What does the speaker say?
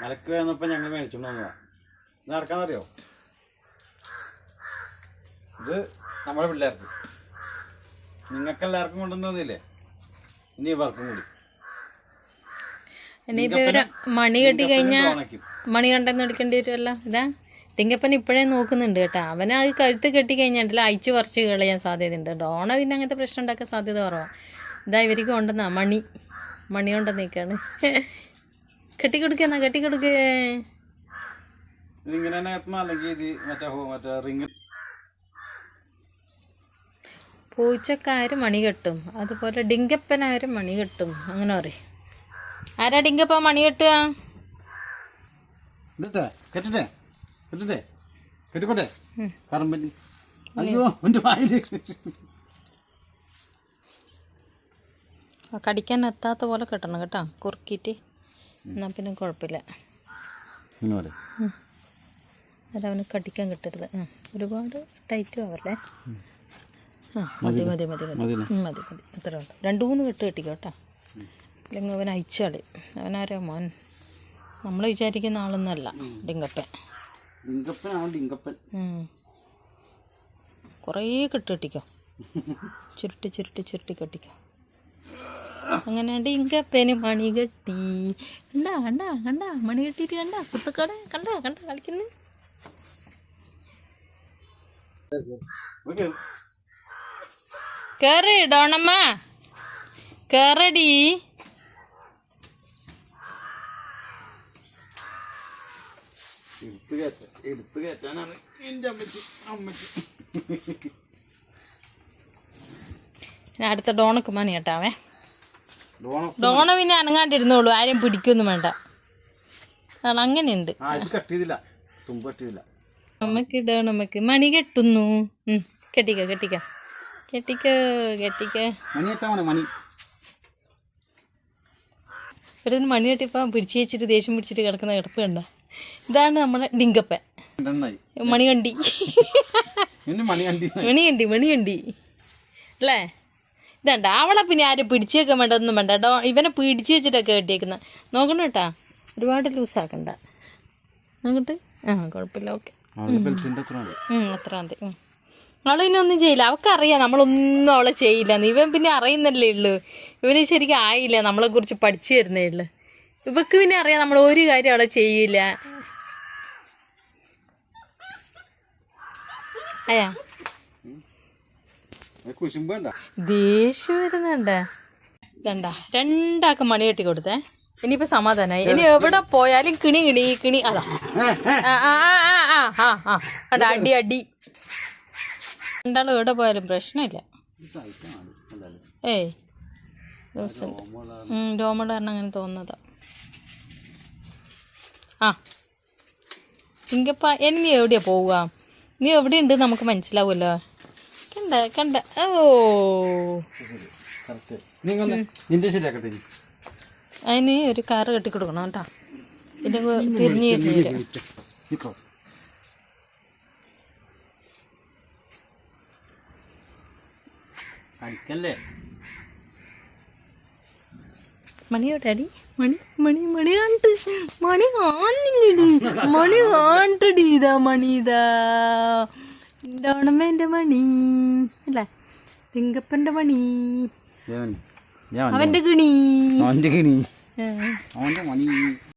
മലക്ക് വന്നപ്പോൾ ഞങ്ങൾ മേടിച്ചോണ്ട് വന്നതാ. ഇത് ആർക്കാന്നറിയോ? ഇത് നമ്മുടെ പിള്ളേർക്ക്. നിങ്ങൾക്ക് എല്ലാവർക്കും കൊണ്ടുവന്ന് തന്നില്ലേ? ഇനി ഇവർക്കും കൂടി. ഇനിയിപ്പോ മണി കെട്ടി കഴിഞ്ഞാ മണി കണ്ടെന്ന് എടുക്കേണ്ടി വരുമല്ലോ ഇതാ തിങ്കപ്പൻ ഇപ്പോഴേ നോക്കുന്നുണ്ട് കേട്ടോ. അവൻ അത് കഴുത്ത് കെട്ടി കഴിഞ്ഞിട്ടില്ല അയച്ചു പറിച്ച് കളയാൻ സാധ്യതയുണ്ട് ഡോണ പിന്നെ അങ്ങനത്തെ പ്രശ്നം ഉണ്ടാക്കാൻ സാധ്യത കുറവാണ് ഇതാ ഇവർക്ക് കൊണ്ടുവന്നാ മണി. മണി കൊണ്ടുവന്ന് നിൽക്കാണ് കെട്ടിക്കൊടുക്കുന്ന എന്നാ കെട്ടി റിങ് പൂച്ചക്കാര് മണി കെട്ടും. അതുപോലെ ഡിങ്കപ്പനാരും മണി കെട്ടും. അങ്ങനെ പറയും. ആരാ ഡിങ്കപ്പ മണി കെട്ടുക? ഇതിട്ടെ കെട്ടിട്ടെ? കെട്ടിട്ടെ? കെട്ടിക്കോട്ടെ? കറമ്പല്ലി അയ്യോ എന്റെ വായിൽ. ആ, കടിക്കാൻ എത്താത്ത പോലെ കെട്ടണം കേട്ടോ. കുറുക്കിയിട്ട് എന്നാൽ പിന്നെ കുഴപ്പമില്ല. അതവന് കടിക്കാൻ കിട്ടരുത്. ഒരുപാട് ടൈറ്റും ആവല്ലേ? ആ മതി മതി മതി മതി. മതി മതി. അത്ര രണ്ട് മൂന്ന് കെട്ട് കെട്ടിക്കോ കേട്ടോ. അല്ലെങ്കിൽ അവൻ അയച്ചാളി അവനാരോ മോൻ? നമ്മൾ വിചാരിക്കുന്ന ആളൊന്നുമല്ല ഡിങ്കപ്പൻ. കുറേ കെട്ട് കെട്ടിക്കോ. ചുരുട്ടി ചുരുട്ടി ചുരുട്ടി കെട്ടിക്കോ. അങ്ങനെ ഡിങ്കപ്പന് മണി കെട്ടി. കണ്ടാ കണ്ടാ കണ്ടാ മണി കെട്ടിയിട്ട് കണ്ടാ കുത്തക്കാട് കണ്ടാ കണ്ടാ കളിക്കുന്നു. കേറ് ഡോണമ്മ. കേറടി. എടുത്ത് കയറ്റാനാണ് എന്റെ അമ്മച്ചി അമ്മച്ചി. അടുത്ത ഡോണക്ക് മണി കേട്ടാവേ. ഡോണം പിന്നെ അനങ്ങാണ്ടിരുന്നോളൂ. ആരും പിടിക്കൊന്നും വേണ്ട. കാരണം അങ്ങനെയുണ്ട്. ചെയ്തില്ല. അമ്മയ്ക്ക് ഡോണമ്മക്ക് മണി കെട്ടുന്നു. കെട്ടിക്ക കെട്ടിക്കോ കെട്ടിക്കോ. കെട്ടിക്കോ കെട്ടിക്കോ. മണി കെട്ടാ മണി മണി. ഒരു മണി കെട്ടിപ്പോൾ പിടിച്ച് വെച്ചിട്ട് ദേഷ്യം പിടിച്ചിട്ട് കിടക്കുന്ന കിടപ്പ് കണ്ട. ഇതാണ് നമ്മളെ ഡിങ്കപ്പൻ. മണികണ്ടി മണികണ്ടി മണികണ്ടി അല്ലേ? ഇതണ്ട. അവളെ പിന്നെ ആരും പിടിച്ചേക്കാൻ വേണ്ട ഒന്നും വേണ്ട. ഡോ ഇവനെ പിടിച്ച് വെച്ചിട്ടൊക്കെ കെട്ടിയേക്കുന്നത് നോക്കണം കേട്ടാ. ഒരുപാട് ലൂസാക്കണ്ട നോക്കട്ട്? ആ കുഴപ്പമില്ല. ഓക്കെ. അത്ര മതി. അവളെ ഇനി ഒന്നും ചെയ്യില്ല. അവൾക്കറിയാം നമ്മളൊന്നും അവളെ ചെയ്യില്ല ഇവൻ പിന്നെ അറിയുന്നല്ലേ ഉള്ളൂ. ഇവന് ശരിക്കും ആയില്ല. നമ്മളെ കുറിച്ച് പഠിച്ചു തരുന്നേ ഉള്ളു. ഇവക്ക് പിന്നെ അറിയാം നമ്മൾ ഒരു കാര്യം അവളെ ചെയ്യില്ല. അയാ. ദേഷ്യം വരുന്നുണ്ട്. കണ്ട രണ്ടാക്ക് മണി കെട്ടി കൊടുത്തേ. ഇനിയിപ്പോ സമാധാനായി. ഇനി എവിടെ പോയാലും കിണി കിണി കിണി. അതാ. ആ അടി അടി. രണ്ടാളും എവിടെ പോയാലും പ്രശ്നമില്ല. ഏയ്. രോമയുടെ കാരണം അങ്ങനെ തോന്നുന്നതാ. ആ. ഇങ്കപ്പ എനി എവിടെയാ പോവുക? നീ എവിടെയുണ്ട് നമുക്ക് മനസ്സിലാവുമല്ലോ. കണ്ട കണ്ട. ഓ. നിന്റെ ശരിയാക്കട്ടെ. അതിന് ഒരു കാറ് കെട്ടി. കൊടുക്കണം കേട്ടോ പിന്നെ തിരിഞ്ഞ് തിരിഞ്ഞ് വരും നിക്കോ. കളിക്കല്ലേ മണിയോടെ അടി? മണി മണി മണി കാണിട്ട് മണി മണി കാണട്ടടി ഇതാ മണി ഇതാ. ഡോണമ്മേന്റെ മണി അല്ലേ? തിങ്കപ്പന്റെ മണി. അവന്റെ കിണി അവന്റെ കിണി അവന്റെ മണി.